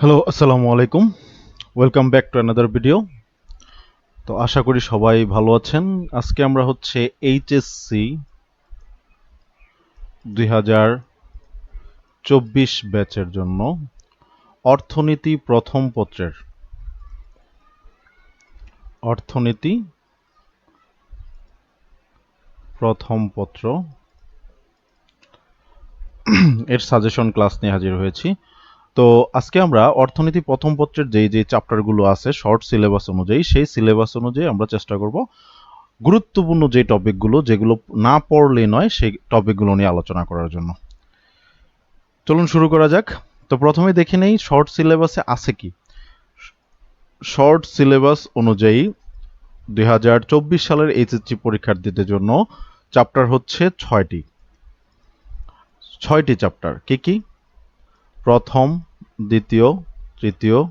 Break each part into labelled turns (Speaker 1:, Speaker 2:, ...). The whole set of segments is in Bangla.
Speaker 1: হ্যালো আসসালামু আলাইকুম। Welcome back to another video তো আশা করি সবাই ভালো আছেন। আজকে আমরা হচ্ছে এইচএসসি দুই হাজার চব্বিশ ব্যাচের জন্য অর্থনীতি প্রথম পত্রের। অর্থনীতি প্রথম পত্র। এর সাজেশন ক্লাস নিয়ে হাজির হয়েছি। তো আজকে আমরা অর্থনীতি প্রথম পত্রের যেই যে চ্যাপ্টারগুলো আছে শর্ট সিলেবাস অনুযায়ী, সেই সিলেবাস অনুযায়ী আমরা চেষ্টা করব গুরুত্বপূর্ণ যে টপিকগুলো যেগুলো না পড়লে নয়, সেই টপিকগুলো নিয়ে আলোচনা করার জন্য। চলুন শুরু করা যাক। তো প্রথমে দেখে নেই শর্ট সিলেবাসে আছে কি? শর্ট সিলেবাস অনুযায়ী দুই হাজার চব্বিশ সালের এইচএসসি পরীক্ষার্থীদের জন্য চ্যাপ্টার হচ্ছে ছয়টি। ছয়টি চ্যাপ্টার কি কি? প্রথম দ্বিতীয়, তৃতীয়,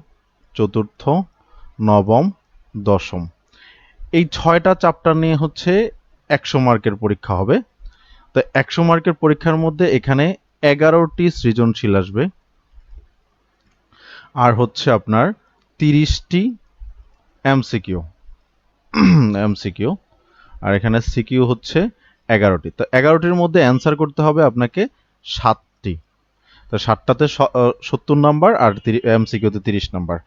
Speaker 1: চতুর্থ, নবম, দশম। এই ছয়টা চ্যাপ্টার নিয়ে হচ্ছে একশো মার্কের পরীক্ষা হবে। তো একশো মার্কের পরীক্ষার মধ্যে এখানে এগারোটি সৃজনশীল আসবে। আর হচ্ছে আপনার তিরিশটি এমসিকিউ। এমসিকিউ। আর এখানে সিকিউ হচ্ছে এগারোটি। তো এগারোটির মধ্যে অ্যান্সার করতে হবে আপনাকে সাতটি তো সাতটাতে সত্তর নাম্বার আর এমসিকিউতে তিরিশ নাম্বার।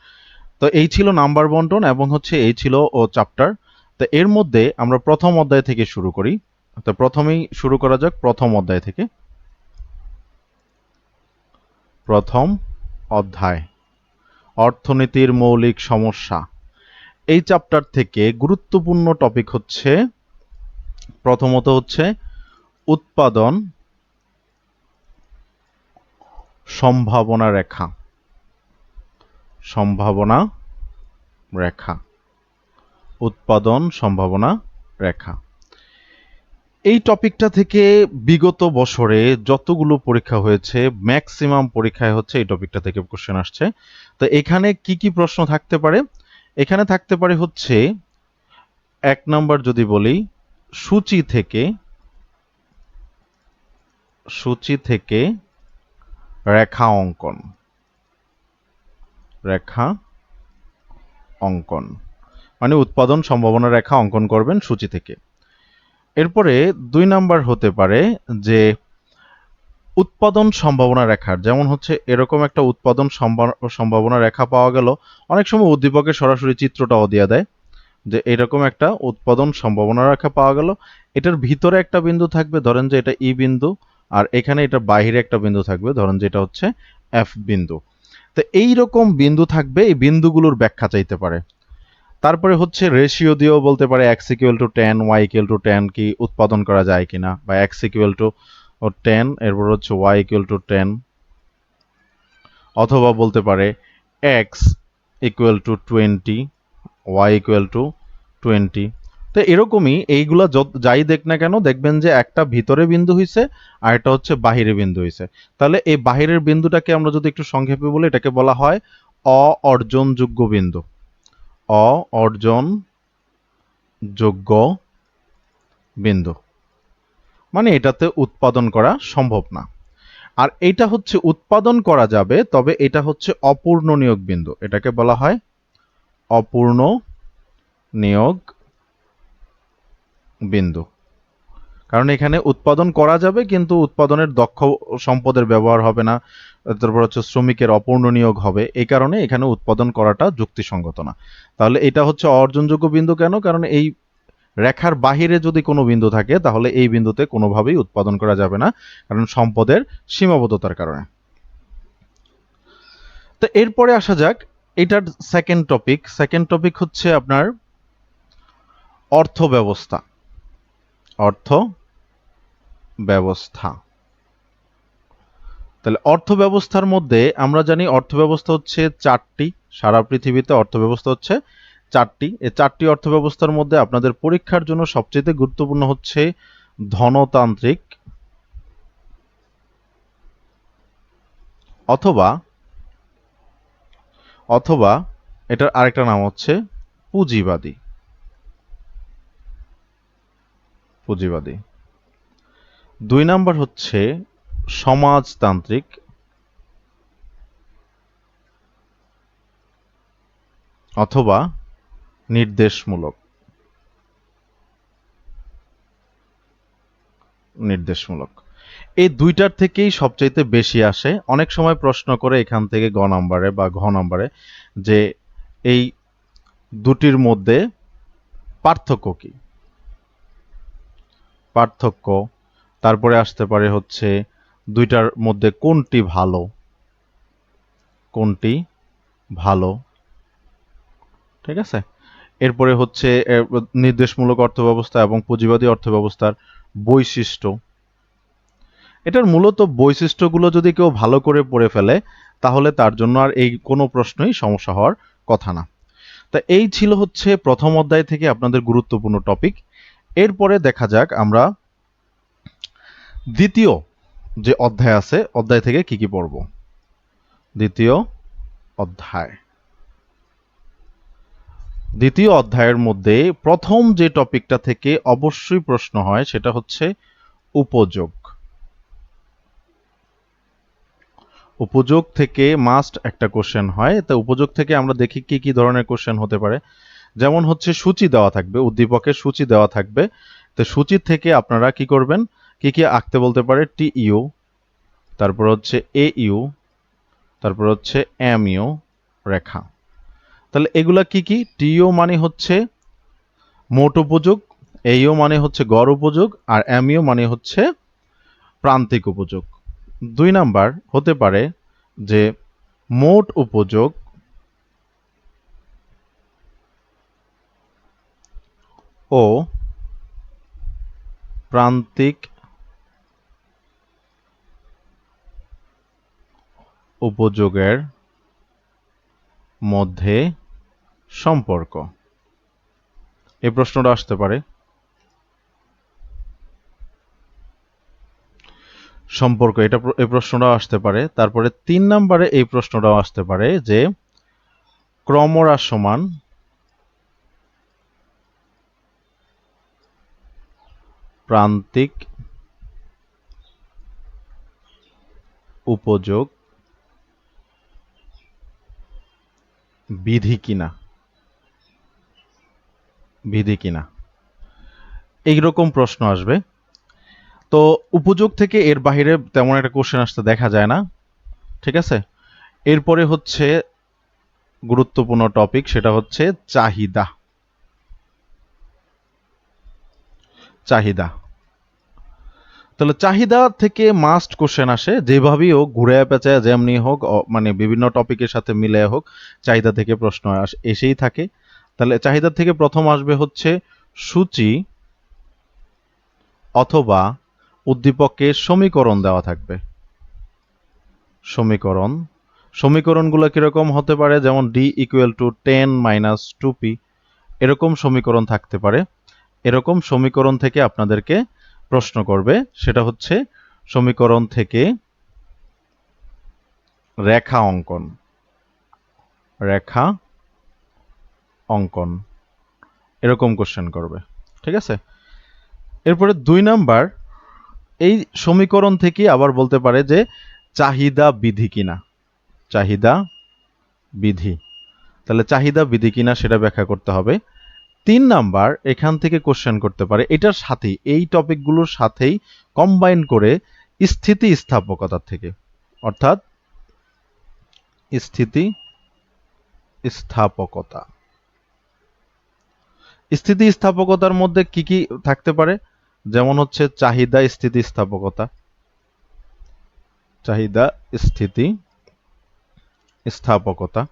Speaker 1: তো এই ছিল নাম্বার বন্টন এবং হচ্ছে এই ছিল ও চ্যাপ্টার। তো এর মধ্যে আমরা প্রথম অধ্যায় থেকে শুরু করি। তো প্রথমেই শুরু করা যাক প্রথম অধ্যায় থেকে। প্রথম অধ্যায়। অর্থনীতির মৌলিক সমস্যা। এই চ্যাপ্টার থেকে গুরুত্বপূর্ণ টপিক হচ্ছে, প্রথমত হচ্ছে উৎপাদন সম্ভাবনা রেখা। সম্ভাবনা রেখা। উৎপাদন সম্ভাবনা রেখা। এই টপিকটা থেকে বিগত বছরে যতগুলো পরীক্ষা হয়েছে, ম্যাক্সিমাম পরীক্ষায় হচ্ছে এই টপিকটা থেকে কোশ্চেন আসছে। তো এখানে কি কি প্রশ্ন থাকতে পারে? এখানে থাকতে পারে হচ্ছে, এক নম্বর যদি বলি, সূচি থেকে সূচি থেকে রেখা অঙ্কন। রেখা অঙ্কন। মানে উৎপাদন সম্ভাবনা রেখা অঙ্কন করবেন সূচি থেকে। এরপরে দুই নাম্বার হতে পারে যে উৎপাদন সম্ভাবনা রেখার, যেমন হচ্ছে এরকম একটা উৎপাদন সম্ভাবনা রেখা পাওয়া গেল, অনেক সময় উদ্দীপকের সরাসরি চিত্রটাও দিয়ে দেয়, যে এরকম একটা উৎপাদন সম্ভাবনা রেখা পাওয়া গেল। এটার ভিতরে একটা বিন্দু থাকবে, ধরেন যে এটা ই বিন্দু আর এখানে এটা বাহিরে একটা বিন্দু থাকবে, ধরেন যেটা হচ্ছে এফ বিন্দু। তো এই রকম বিন্দু থাকবে, এই বিন্দুগুলোর ব্যাখ্যা চাইতে পারে। তারপরে হচ্ছে রেশিও দিয়েও বলতে পারে X equal to ten Y equal to ten কি উৎপাদন করা যায় কিনা, বা এক্স ইকুয়াল টু টেন এরপর হচ্ছে ওয়াই ইকুয়াল টু টেন অথবা বলতে পারে X equal to twenty Y equal to twenty তো এরকমই এইগুলা যাই দেখ না কেন দেখবেন যে একটা ভিতরে বিন্দু হইছে আর একটা হচ্ছে বাহিরে বিন্দু হইছে। তাহলে এই বাহিরের বিন্দুটাকে আমরা যদি একটু সংক্ষেপে বলি, এটাকে বলা হয় অ অর্জনযোগ্য বিন্দু। অ অর্জন যোগ্য বিন্দু। মানে এটাতে উৎপাদন করা সম্ভব না। আর এটা হচ্ছে উৎপাদন করা যাবে, তবে এটা হচ্ছে অপূর্ণ নিয়োগ বিন্দু। এটাকে বলা হয় অপূর্ণ নিয়োগ বিন্দু। কারণ এখানে উৎপাদন করা যাবে, কিন্তু উৎপাদনের দক্ষ সম্পদের ব্যবহার হবে না। তারপর হচ্ছে শ্রমিকের অপূর্ণ নিয়োগ হবে। এই কারণে এখানে উৎপাদন করাটা যুক্তিসঙ্গত না। তাহলে এটা হচ্ছে অর্জনযোগ্য বিন্দু কেন? কারণ এই রেখার বাহিরে যদি কোনো বিন্দু থাকে, তাহলে এই বিন্দুতে কোনোভাবেই উৎপাদন করা যাবে না, কারণ সম্পদের সীমাবদ্ধতার কারণে। তো এরপরে আসা যাক, এটার সেকেন্ড টপিক সেকেন্ড টপিক হচ্ছে আপনার অর্থ ব্যবস্থা অর্থ ব্যবস্থা। তাহলে অর্থ ব্যবস্থার মধ্যে আমরা জানি অর্থ ব্যবস্থা হচ্ছে চারটি, সারা পৃথিবীতে অর্থ ব্যবস্থা হচ্ছে চারটি। এই চারটি অর্থ ব্যবস্থার মধ্যে আপনাদের পরীক্ষার জন্য সবচেয়ে গুরুত্বপূর্ণ হচ্ছে ধনতান্ত্রিক অথবা অথবা এটার আরেকটা নাম হচ্ছে পুঁজিবাদী। পুঁজিবাদী। দুই নাম্বার হচ্ছে সমাজতান্ত্রিক। অথবা নির্দেশমূলক। নির্দেশমূলক। এই দুইটার থেকেই সবচাইতে বেশি আসে। অনেক সময় প্রশ্ন করে এখান থেকে গ নাম্বারে বা ঘ নাম্বারে যে এই দুটির মধ্যে পার্থক্য কি? পার্থক্য। তারপরে আসতে পারে হচ্ছে দুইটার মধ্যে কোনটি ভালো? কোনটি ভালো? ঠিক আছে? এরপরে হচ্ছে নির্দেশমূলক অর্থব্যবস্থা এবং পুঁজিবাদী অর্থব্যবস্থার বৈশিষ্ট্য। এটার মূলত বৈশিষ্ট্যগুলো যদি কেউ ভালো করে পড়ে ফেলে, তাহলে তার জন্য আর এই কোনো প্রশ্নই সমস্যা হওয়ার কথা না। তা এই ছিল হচ্ছে প্রথম অধ্যায় থেকে আপনাদের গুরুত্বপূর্ণ টপিক। এরপরে দেখা যাক আমরা দ্বিতীয় যে অধ্যায় আছে, অধ্যায় থেকে কি কি পড়ব? দ্বিতীয় অধ্যায়। দ্বিতীয় অধ্যায়ের মধ্যে প্রথম যে টপিকটা থেকে অবশ্যই প্রশ্ন হয়, সেটা হচ্ছে উপযোগ। উপযোগ থেকে মাস্ট একটা কোশ্চেন হয়। তা উপযোগ থেকে আমরা দেখি কি কি ধরনের কোশ্চেন হতে পারে। যেমন হচ্ছে সূচি দেওয়া থাকবে, উদ্দীপকের সূচি দেওয়া থাকবে। তো সূচি থেকে আপনারা কি করবেন? কি কি আঁকতে বলতে পারে? টি ইউ তারপর হচ্ছে এ ইউ তারপর হচ্ছে এম ইউ রেখা। তাহলে এগুলা কি কি? টিও মানে হচ্ছে মোট উপযোগ এইও মানে হচ্ছে গড় উপযোগ, আর এমইও মানে হচ্ছে প্রান্তিক উপযোগ। দুই নাম্বার হতে পারে যে মোট উপযোগ ও প্রান্তিক উপযোগের মধ্যে সম্পর্ক। এই প্রশ্নটা আসতে পারে। সম্পর্ক, এটা এই প্রশ্নটাও আসতে পারে। তারপরে তিন নম্বরে এই প্রশ্নটাও আসতে পারে যে ক্রমহ্রাসমান প্রান্তিক উপযোগ বিধি কিনা? বিধি কিনা? এইরকম প্রশ্ন আসবে। তো উপযোগ থেকে এর বাইরে তেমন একটা কোশ্চেন আসতে দেখা যায় না, ঠিক আছে? এরপরে হচ্ছে গুরুত্বপূর্ণ টপিক সেটা হচ্ছে চাহিদা। চাহিদা। তাহলে চাহিদা থেকে মাস্ট কোশ্চেন আসে, যেভাবেই হোক ঘুরে পেঁচায় যেমনি হোক মানে বিভিন্ন টপিকের সাথে মিলে হোক, চাহিদা থেকে প্রশ্ন আস, এসেই থাকে। তাহলে চাহিদা থেকে প্রথম আসবে হচ্ছে সূচি অথবা উদ্দীপককে সমীকরণ দেওয়া থাকবে। সমীকরণ। সমীকরণগুলো কীরকম হতে পারে? যেমন D equal to ten minus two P এরকম সমীকরণ থাকতে পারে। এরকম সমীকরণ থেকে আপনাদেরকে প্রশ্ন করবে, সেটা হচ্ছে সমীকরণ থেকে রেখা অঙ্কন। রেখা অঙ্কন। এরকম কোশ্চেন করবে, ঠিক আছে? এরপরে দুই নাম্বার, এই সমীকরণ থেকে আবার বলতে পারে যে চাহিদা বিধি কিনা। চাহিদা বিধি। তাহলে চাহিদা বিধি কিনা সেটা ব্যাখ্যা করতে হবে। তিন নাম্বার এখান থেকে কোশ্চেন করতে পারে, এটার সাথেই, এই টপিকগুলোর সাথেই কম্বাইন করে স্থিতি স্থাপকতার থেকে, অর্থাৎ স্থিতি স্থাপকতা স্থিতি স্থাপকতার মধ্যে কি কি থাকতে পারে? যেমন হচ্ছে চাহিদা স্থিতি স্থাপকতা চাহিদা স্থিতি স্থাপকতা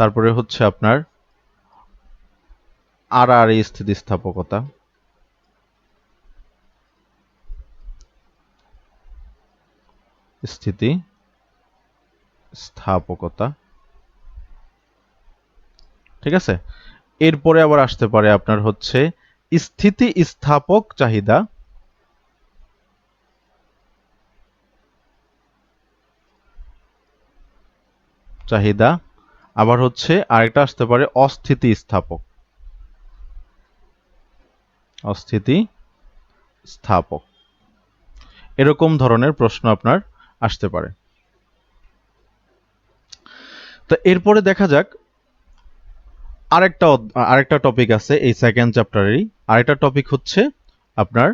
Speaker 1: তারপরে হচ্ছে আপনার আর আর স্থিতিস্থাপকতা। স্থিতি স্থাপকতা ঠিক আছে? এরপরে আবার আসতে পারে আপনার হচ্ছে স্থিতি স্থাপক চাহিদা। চাহিদা আবার হচ্ছে আরেকটা আসতে পারে অস্থিতি স্থাপক অস্থিতি স্থাপক এরকম ধরনের প্রশ্ন আপনার আসতে পারে। তো এরপরে দেখা যাক, আরেকটা আরেকটা টপিক আছে এই সেকেন্ড চ্যাপ্টারেরই আরেকটা টপিক হচ্ছে আপনার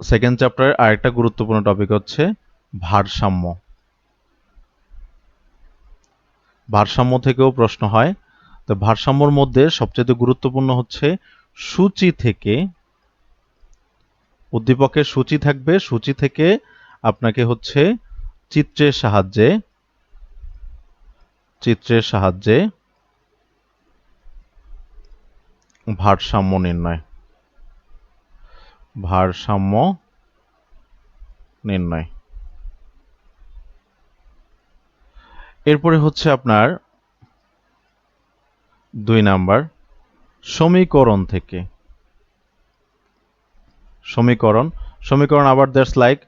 Speaker 1: সেকেন্ড চ্যাপ্টারের আরেকটা গুরুত্বপূর্ণ টপিক হচ্ছে ভারসাম্য। ভারসাম্য থেকেও প্রশ্ন হয়। তো ভারসাম্যর মধ্যে সবচেয়ে গুরুত্বপূর্ণ হচ্ছে সূচি থেকে উদ্দীপকের সূচি থাকবে, সূচি থেকে আপনাকে হচ্ছে চিত্রের সাহায্যে চিত্রের সাহায্যে ভারসাম্য নির্ণয় ভারসাম্য নির্ণয়। এরপরে হচ্ছে আপনার দুই নাম্বার, সমীকরণ থেকে। সমীকরণ সমীকরণ আবার that's like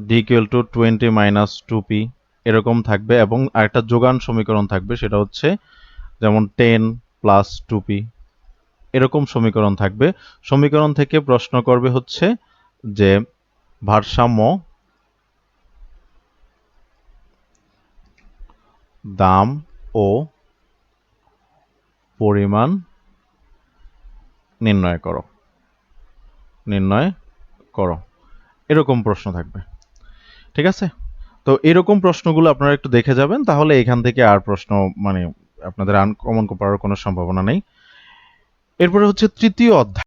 Speaker 1: D equal to twenty minus two P এরকম থাকবে এবং আরেকটা যোগান সমীকরণ থাকবে, সেটা হচ্ছে যেমন টেন প্লাস টু পি এরকম সমীকরণ থাকবে। সমীকরণ থেকে প্রশ্ন করবে হচ্ছে যে ভারসাম্য দাম ও পরিমাণ নির্ণয় করো। নির্ণয় করো। এরকম প্রশ্ন থাকবে। ঠিক আছে? তো এরকম প্রশ্নগুলো আপনারা একটু দেখে যাবেন, তাহলে এখান থেকে আর প্রশ্ন মানে আপনাদের আনকমন করার কোনো সম্ভাবনা নেই। এরপরে হচ্ছে তৃতীয় অধ্যায়।